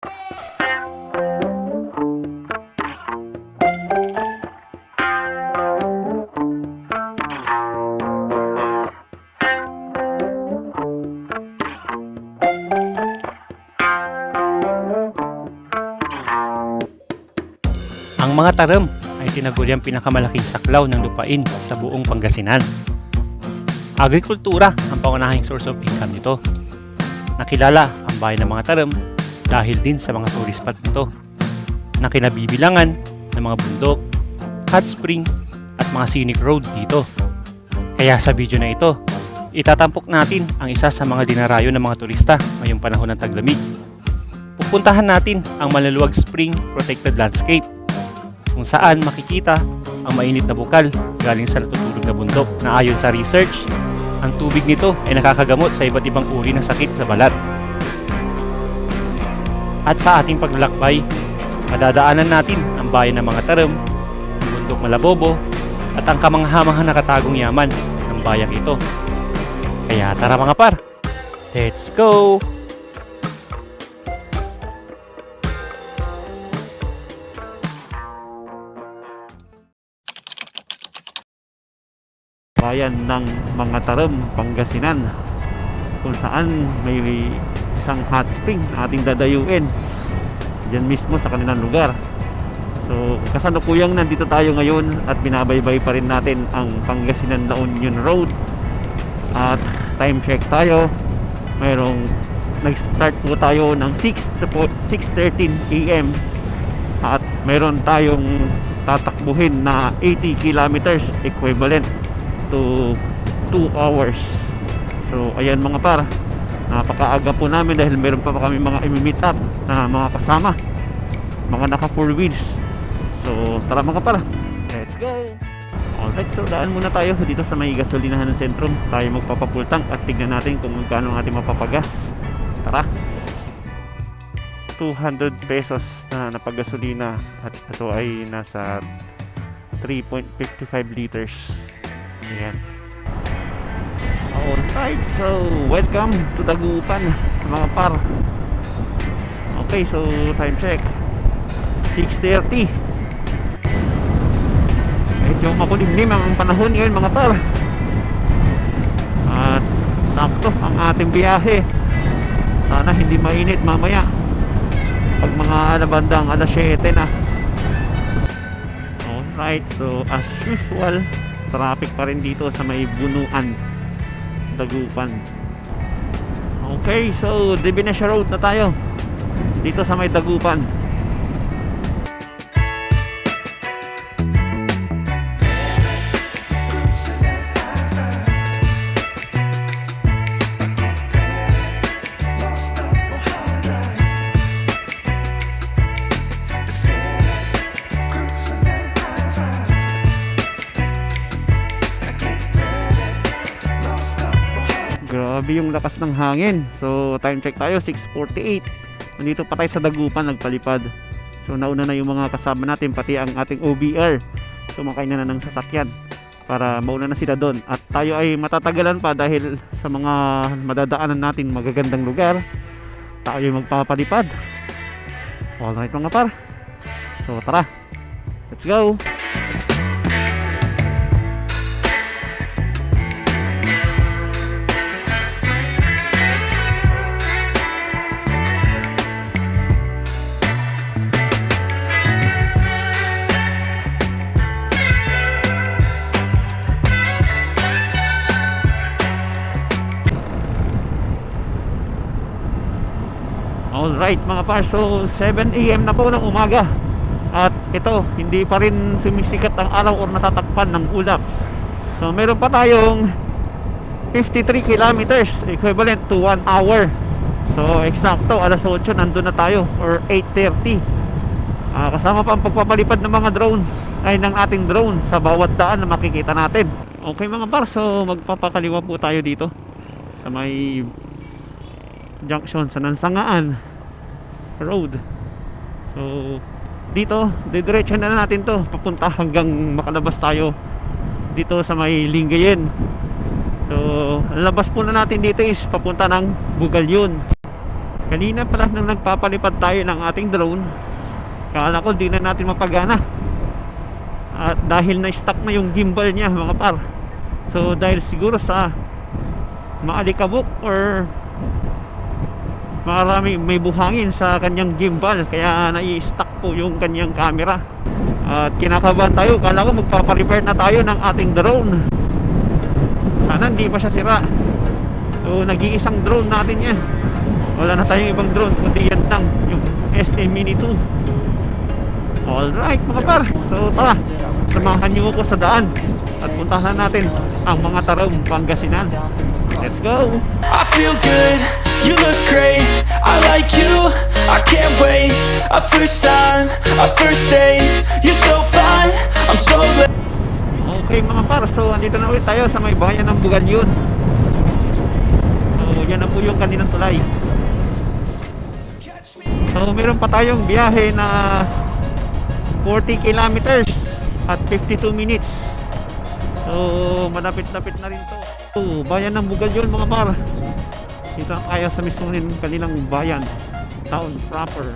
Ang mga taram ay tinaguriang pinakamalaking saklaw ng lupain sa buong Pangasinan. Agrikultura ang pangunahing source of income nito. Nakilala ang bayan ng mga taram dahil din sa mga tourist spot nito na kinabibilangan ng mga bundok, hot spring at mga scenic road dito. Kaya sa video na ito, itatampok natin ang isa sa mga dinarayo ng mga turista ngayong panahon ng taglamig. Pupuntahan natin ang Malaluwag Spring Protected Landscape kung saan makikita ang mainit na bukal galing sa natutulog na bundok na ayon sa research, ang tubig nito ay nakakagamot sa iba't ibang uri ng sakit sa balat. At sa ating paglalakbay, madadaanan natin ang bayan ng mga taram, ang bundok Malabobo, at ang kamanghamanghang nakatagong yaman ng bayang ito. Kaya tara mga par, let's go! bayan ng mga taram, Pangasinan kung saan may isang hot spring ating dadayuin dyan mismo sa kanilang lugar. So kasalukuyang nandito tayo ngayon at binabaybay pa rin natin ang Pangasinan La Union Road. At time check tayo. Mayroong nag-start po tayo ng 6 to po- 6.13 a.m. at mayroon tayong tatakbuhin na 80 kilometers equivalent to 2 hours. So ayan mga par napakaaga po namin dahil meron pa pa kami mga imi-meet up na mga kasama. Mga naka 4 wheels. So tara mga par let's go! Alright so daan muna tayo dito sa may gasolinahan ng sentrum. Tayo magpapapultang at tignan natin kung magkano ang ating mapapagas. Tara! 200 pesos na napagasolina at ito ay nasa 3.55 liters. Ayan. Alright, so welcome to Tagupan mga par. Okay, so time check. 6.30 Medyo makulimlim ang panahon ngayon mga par. At sakto ang ating biyahe. Sana hindi mainit mamaya. Pag mga nabandang alas 7 na. Alright, so as usual, traffic pa rin dito sa may bunuan Dagupan okay so Divinesha Road na tayo. Dito sa may Dagupan yung lakas ng hangin. So time check tayo 6.48 nandito pa tayo sa Dagupan nagpalipad. So nauna na yung mga kasama natin pati ang ating OBR sumakay na na ng sasakyan para mauna na sila doon. At tayo ay matatagalan pa dahil sa mga madadaanan natin magagandang lugar tayo ay magpapalipad. Alright mga par. So tara. Let's go Alright mga par, so 7am na po ng umaga. At ito, hindi pa rin sumisikat ang araw or natatakpan ng ulap. So meron pa tayong 53 kilometers equivalent to 1 hour. So eksakto, alas 8 nandun na tayo or 8.30 Ah, Kasama pa ang pagpapalipad ng mga drone ay ng ating drone sa bawat daan na makikita natin. Okay mga par, so magpapakaliwa po tayo dito sa may junction sa Nansangaan Road. So, dito, didiretso na natin to papunta hanggang makalabas tayo dito sa may Lingayen. So, ang labas po na natin dito is papunta ng Bugalyon. Kanina pala nang nagpapalipad tayo ng ating drone, kala ko di na natin mapagana. At dahil na-stuck na yung gimbal niya mga par. So dahil siguro sa maalikabok or marami may buhangin sa kanyang gimbal kaya nai-stuck po yung kanyang camera. At kinakabahan tayo, kala ko magpaparepair na tayo ng ating drone. Sana hindi pa siya sira. So nag-iisang drone natin yan. Wala na tayong ibang drone kundi yan lang yung SM Mini 2. Alright mga par. So tara, samahan niyo ako sa daan at puntahan natin ang mga tarong Pangasinan. Let's go! I feel good, you look great I like you, I can't wait A first time, a first date You're so fine, I'm so glad Okay mga par, so andito na ulit tayo sa may bayan ng Bugalyon. So yan na po yung kaninang tulay. So meron pa tayong biyahe na 40 kilometers at 52 minutes. So malapit-lapit na rin to. So bayan ng Bugalyon mga par. Dito ang kaya sa mismo rin kanilang bayan. Town proper.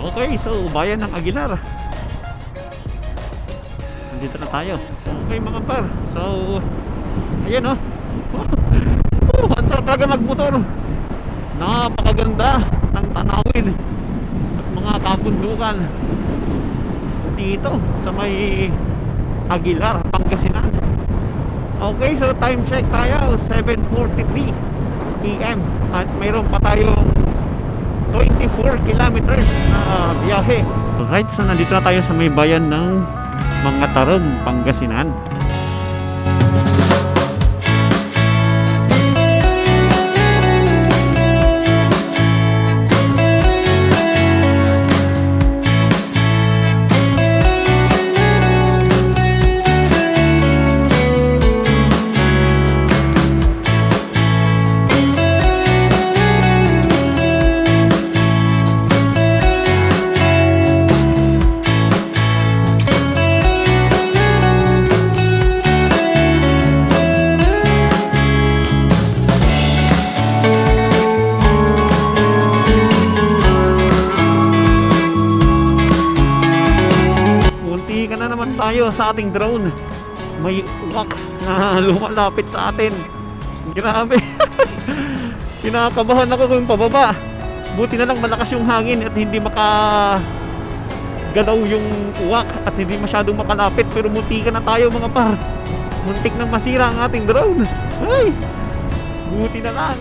Okay, so bayan ng Aguilar. Nandito na tayo. Okay mga par. So, ayan oh. Oh, ang talaga magmotor. Napakaganda ng tanawin at mga kabundukan dito sa may Aguilar, Pangasinan. Okay, so time check tayo 7.43 PM at mayroon pa tayong 24 kilometers na biyahe. Alright, so nandito na tayo sa may bayan ng mga Tarong, Pangasinan. Sa ating drone. May uwak na lumalapit sa atin. Grabe. Kinakabahan ako kung pababa. Buti na lang malakas yung hangin at hindi maka galaw yung uwak at hindi masyadong makalapit pero munti ka na tayo mga par. Muntik nang masira ang ating drone. Ay! Buti na lang.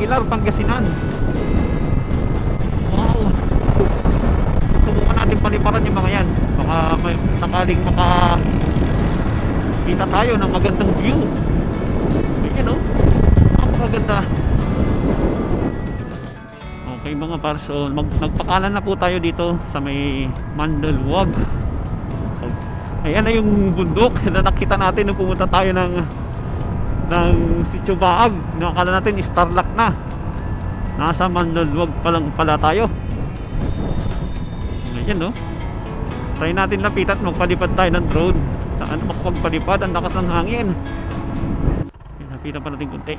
Aguilar, Pangasinan. Wow. Subukan natin paliparan yung mga yan. Baka may sakaling maka kita tayo ng magandang view. Ayan o. Napakaganda. Okay mga par, so mag, nagpakalan na po tayo dito sa may Mandalwag. Ayan na yung bundok na nakita natin nung pumunta tayo ng ng Sitio Baag. Nakakala natin Starlock na. Nasa Mandalwag pa lang pala tayo. Ayan no. Try natin lapitan magpalipad tayo ng drone. Saan makapagpalipad? Ang lakas ng hangin. Lapitan pa natin kunti.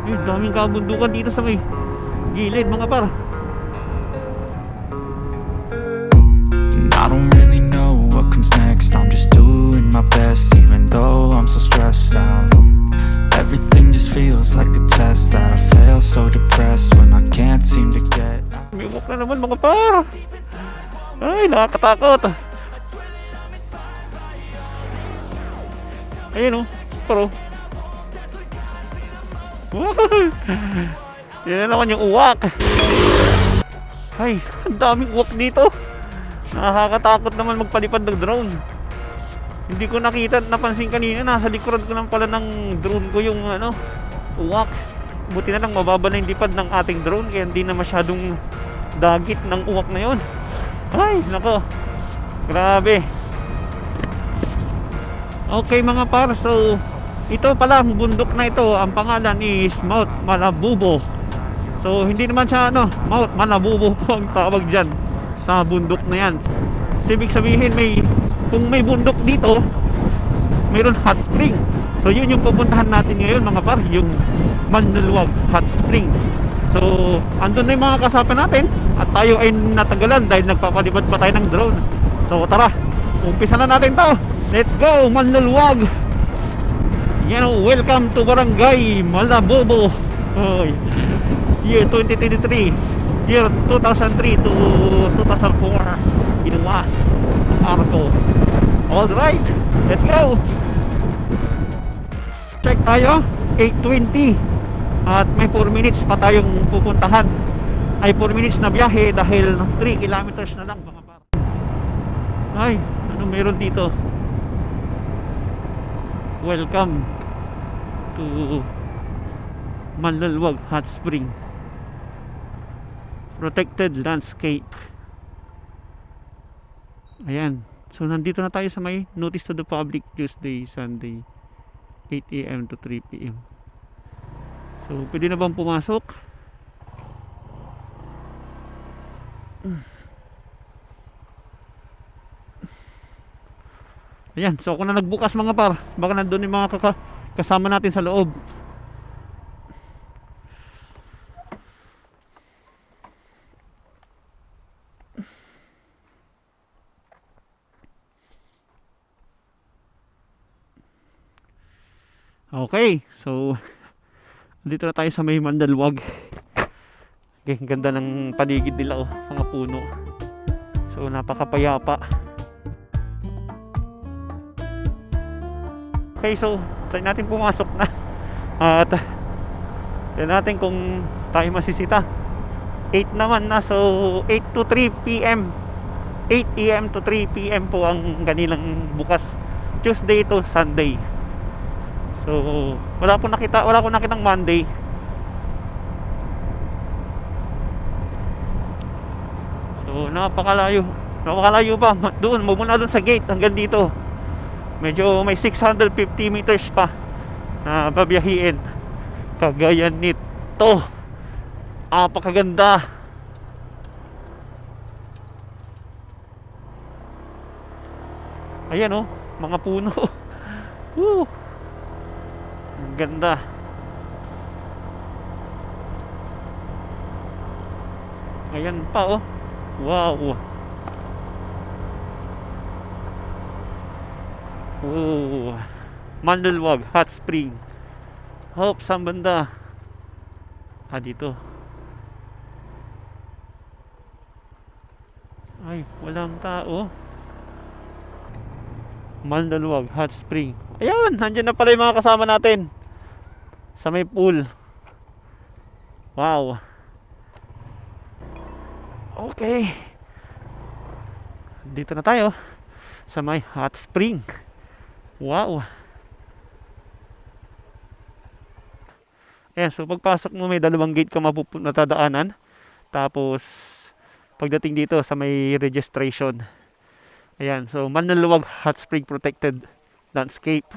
Ay, daming kabundukan dito sa may gilid mga par. Out Everything just feels like a test that I fail so depressed when I can't seem to get May na naman mga par. Ay, nakakatakot. Ayun oh, pero. Yan na naman yung uwak. Ay, ang daming uwak dito. Nakakatakot naman magpalipad ng drone. Hindi ko nakita at napansin kanina, nasa likuran ko lang pala ng drone ko yung ano, uwak. Buti na lang mababa na yung lipad ng ating drone kaya hindi na masyadong dagit ng uwak na yon. Ay, nako. Grabe. Okay mga par, so ito pala ang bundok na ito, ang pangalan is Mount Malabubo. So hindi naman siya ano, mount, malabubo po ang tawag dyan sa bundok na yan. So, ibig sabihin may kung may bundok dito, mayroon hot spring. So yun yung pupuntahan natin ngayon mga par, yung Mandaluwag Hot Spring. So andun na yung mga kasama natin at tayo ay natagalan dahil nagpapalibad pa tayo ng drone. So tara, umpisa na natin to. Let's go, Mandaluwag! You know, welcome to Barangay Malabobo. Oy. Year 2023. Year 2003 to 2004. Ginawa. Arco. All right. Let's go. Check tayo. 8.20. At may 4 minutes pa tayong pupuntahan. Ay 4 minutes na biyahe dahil 3 kilometers na lang mga par. Ay, ano meron dito? Welcome to Manlalwag Hot Spring Protected Landscape Ayan So nandito na tayo sa may Notice to the Public Tuesday, Sunday 8am to 3pm So pwede na bang pumasok? Ayan, so ako na nagbukas mga par. Baka nandun yung mga kaka kasama natin sa loob Okay, so dito na tayo sa may Mandalwag. Okay, ganda ng paligid nila oh, mga puno. So napakapayapa. Okay, so try natin pumasok na. At try natin kung tayo masisita. 8 naman na, so 8 to 3 p.m. 8 a.m. to 3 p.m. po ang kanilang bukas. Tuesday to Sunday. So, wala po nakita, wala ko nakitang Monday. So, napakalayo. Napakalayo pa. Doon, muna doon sa gate hanggang dito. Medyo may 650 meters pa na babiyahiin. Kagaya nito. Apakaganda. Ayan oh, mga puno. Woo! Ganda. Ayan pa oh. Wow. Oh. Mandalwag Hot Spring. Hope saan banda? Ah, dito. Ay, walang tao. Mandalwag Hot Spring. Ayun, nandiyan na pala yung mga kasama natin. Sa may pool. Wow. Okay. Dito na tayo sa may hot spring. Wow. Ayan, so pagpasok mo may dalawang gate ka mapupunta. Tapos pagdating dito sa may registration. Ayan, so Manlaluwag Hot Spring Protected Landscape.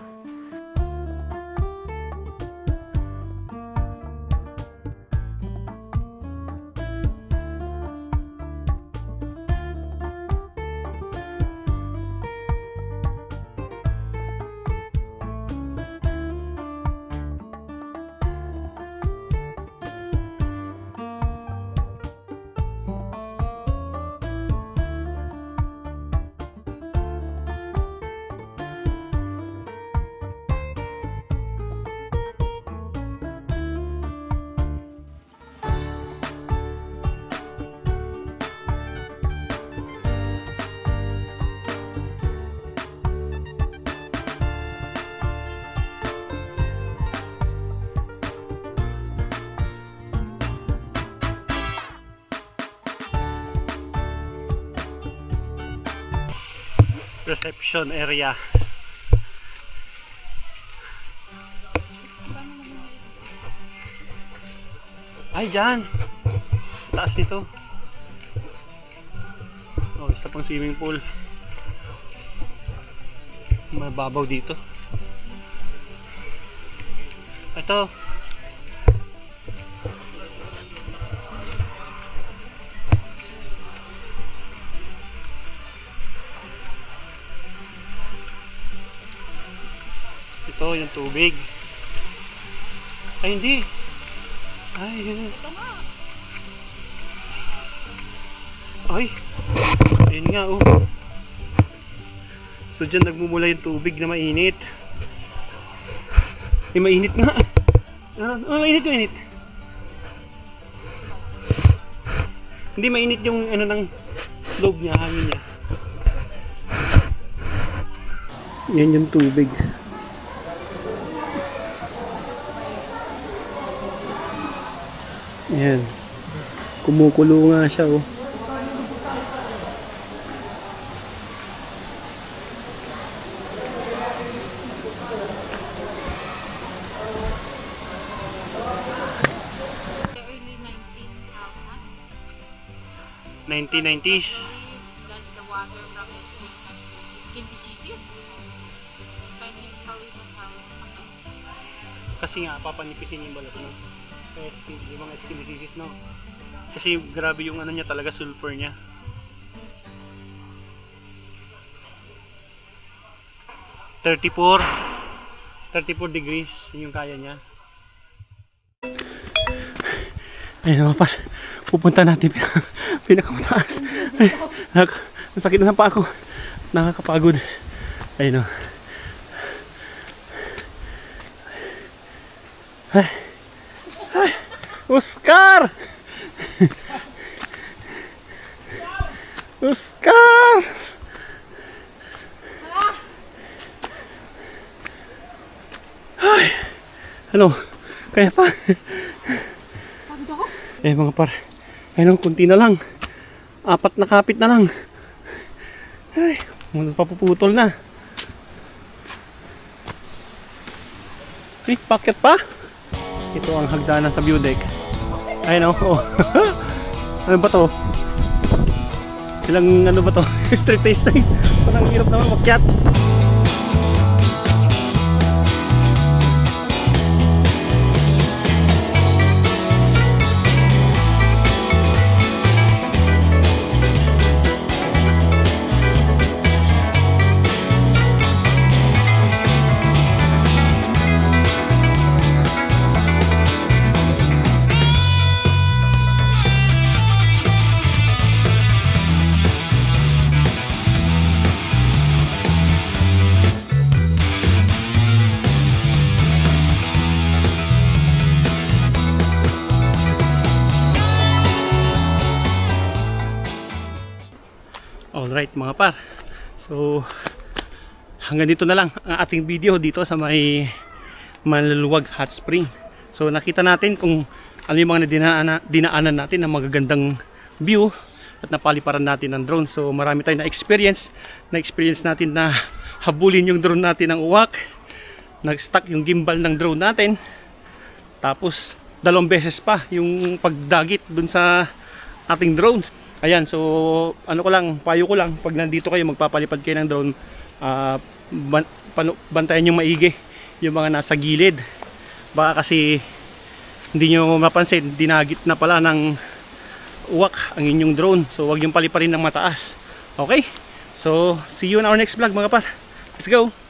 Reception area. Ay, dyan! Taas nito. Oh, isa pang swimming pool. Mababaw dito. Ito. Ito, yung tubig. Ay, hindi. Ay, yun. Ay. Ayun nga, oh. So, dyan nagmumula yung tubig na mainit. Eh, mainit nga. Oh, mainit, mainit. Hindi mainit yung ano ng loob niya, hangin niya. Yan yung tubig. Skin diseases. Scientifically, that's how it happens. Kasi nga, papanipisin yung balat, no? Skin, yung mga skin diseases, no? Kasi grabe yung ano niya talaga, sulfur niya. Thirty-four. 34 degrees, yun yung kaya niya. Ayun mga par, pupunta natin pinaka, pinakamataas. Ay, nak- Nasakit na pa ako. Nakakapagod. Ayun o. Ay. Ay. Oscar! Oscar! Ay. Ano? Kaya pa? Eh mga par. Ayun kunti na lang. Apat na kapit na lang. Ay, papuputol na. Eh, paket pa? Ito ang hagdanan sa view deck. Ayun. Oh. ano ba to? Ilang ano ba to? straight taste straight. Parang hirap naman makyat. Mga par. So hanggang dito na lang ang ating video dito sa may Maluluwag Hot Spring. So nakita natin kung ano yung mga dinaanan, dinaanan natin na magagandang view at napaliparan natin ng drone. So marami tayong na-experience. Na-experience natin na habulin yung drone natin ng uwak. Nag-stuck yung gimbal ng drone natin. Tapos dalawang beses pa yung pagdagit dun sa ating drone. Ayan, so ano ko lang, payo ko lang, pag nandito kayo magpapalipad kayo ng drone, ah, ban- bantayan yung maigi yung mga nasa gilid. Baka kasi hindi nyo mapansin, dinagit na pala ng uwak ang inyong drone. So wag yung paliparin ng mataas. Okay? So see you in our next vlog mga par. Let's go!